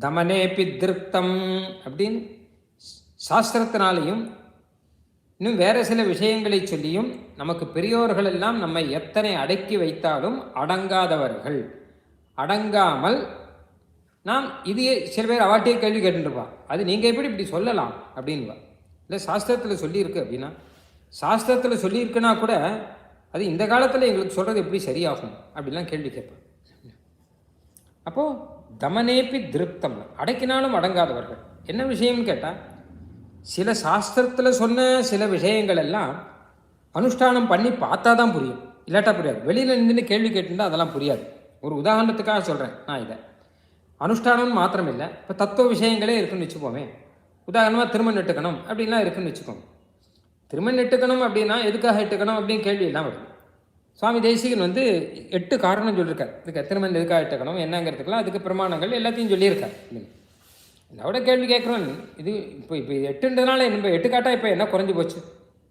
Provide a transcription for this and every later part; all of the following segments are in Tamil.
தமனேபி திருப்தம் அப்படின்னு சாஸ்திரத்தினாலையும் இன்னும் வேறு சில விஷயங்களை சொல்லியும் நமக்கு பெரியோர்கள் எல்லாம் நம்மை எத்தனை அடக்கி வைத்தாலும் அடங்காதவர்கள். அடங்காமல் நாம் இது சில பேர் அவாட்டியே கேள்வி கேட்டுருப்பான் அது நீங்கள் எப்படி இப்படி சொல்லலாம் அப்படின்வா இல்லை சாஸ்திரத்தில் சொல்லியிருக்கு அப்படின்னா சாஸ்திரத்தில் சொல்லியிருக்குன்னா கூட அது இந்த காலத்தில் எங்களுக்கு சொல்கிறது எப்படி சரியாகும் அப்படிலாம் கேள்வி கேட்பேன் அப்போது தமனேப்பி திருப்தம். அடக்கினாலும் அடங்காதவர்கள். என்ன விஷயம்னு கேட்டால் சில சாஸ்திரத்தில் சொன்ன சில விஷயங்கள் எல்லாம் அனுஷ்டானம் பண்ணி பார்த்தா தான் புரியும். இல்லாட்டா புரியாது. வெளியில் நின்று கேள்வி கேட்டுருந்தா அதெல்லாம் புரியாது. ஒரு உதாரணத்துக்காக சொல்கிறேன் நான் இதை. அனுஷ்டானம் மாத்திரம் இல்லை இப்போ தத்துவ விஷயங்களே இருக்குன்னு வச்சுப்போமே உதாரணமாக திருமண் நெட்டுக்கணும் அப்படின்லாம் இருக்குன்னு வச்சுக்கோங்க. திருமண் நெட்டுக்கணும் அப்படின்னா எதுக்காக எட்டுக்கணும் அப்படின்னு கேள்வி எல்லாம் வருது. சுவாமி தேசிகன் வந்து எட்டு காரணம் சொல்லியிருக்கார். இதுக்கு திருமணம் எதுக்காக எட்டுக்கணும் என்னங்கிறதுக்கெல்லாம் அதுக்கு பிரமாணங்கள் எல்லாத்தையும் சொல்லியிருக்கார். விட கேள்வி கேட்குறோம் இது இப்போ இப்போ எட்டுன்றதுனால நம்ம எட்டு காட்டா இப்போ என்ன குறைஞ்சி போச்சு?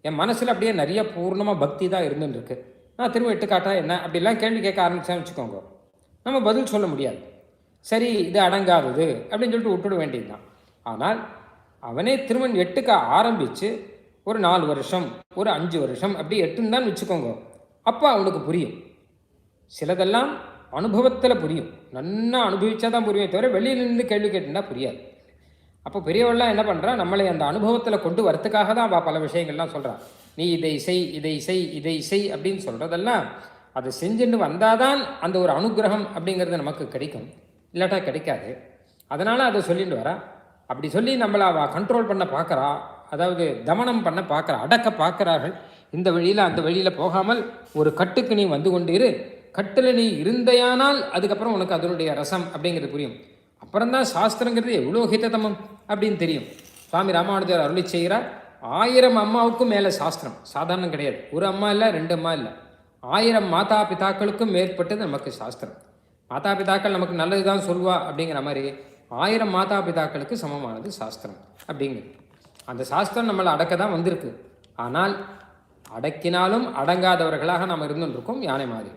என் மனசில் அப்படியே நிறைய பூர்ணமாக பக்தி தான் இருந்துன்னு இருக்கு நான் திரும்ப எட்டு காட்டா என்ன? அப்படிலாம் கேள்வி கேட்க ஆரம்பிச்சேன்னு வச்சுக்கோங்க. நம்ம பதில் சொல்ல முடியாது. சரி இது அடங்காதது அப்படின்னு சொல்லிட்டு விட்டுட வேண்டியதுதான். ஆனால் அவனே திருமண் எட்டுக்க ஆரம்பித்து ஒரு நாலு வருஷம் ஒரு அஞ்சு வருஷம் அப்படி எட்டுன்னு தான் வச்சுக்கோங்க. அப்போ அவனுக்கு புரியும். சிலதெல்லாம் அனுபவத்தில் புரியும். நன்னா அனுபவிச்சா தான் புரியும் தவிர வெளியில் நின்று கேள்வி கேட்டுனா புரியாது. அப்போ பெரியவள்லாம் என்ன பண்ணுறா நம்மளை அந்த அனுபவத்தில் கொண்டு வரத்துக்காக தான் அவள் பல விஷயங்கள்லாம் சொல்கிறான் நீ இதை செய் இதை செய் இதை செய் அப்படின்னு சொல்கிறதெல்லாம் அதை செஞ்சுட்டு வந்தாதான் அந்த ஒரு அனுகிரகம் அப்படிங்கிறது நமக்கு கிடைக்கும். இல்லாட்டா கிடைக்காது. அதனால் அதை சொல்லிட்டு வரா. அப்படி சொல்லி நம்மளை அவள் கண்ட்ரோல் பண்ண பார்க்குறா அதாவது தமனம் பண்ண பார்க்குறா அடக்க பார்க்குறார்கள் இந்த வழியில் அந்த வழியில் போகாமல் ஒரு கட்டுக்கு நீ வந்து கொண்டு இரு கட்டில் நீ இருந்தையானால் அதுக்கப்புறம் உனக்கு அதனுடைய ரசம் அப்படிங்கிறது புரியும். அப்புறம்தான் சாஸ்திரங்கிறது எவ்வளோ ஹிததமம் அப்படின்னு தெரியும். சுவாமி ராமானுஜர் அருளி செய்கிறார் ஆயிரம் அம்மாவுக்கும் மேலே சாஸ்திரம். சாதாரணம் கிடையாது. ஒரு அம்மா இல்லை ரெண்டு அம்மா இல்லை. ஆயிரம் மாதா பிதாக்களுக்கும் மேற்பட்டது நமக்கு சாஸ்திரம். மாதா பிதாக்கள் நமக்கு நல்லது தான் சொல்வா அப்படிங்கிற மாதிரி ஆயிரம் மாதா பிதாக்களுக்கு சமமானது சாஸ்திரம் அப்படிங்கிறது. அந்த சாஸ்திரம் நம்மளை அடக்க தான் வந்திருக்கு. ஆனால் அடக்கினாலும் அடங்காதவர்களாக நாம் இருந்துருக்கோம் யானை மாதிரி.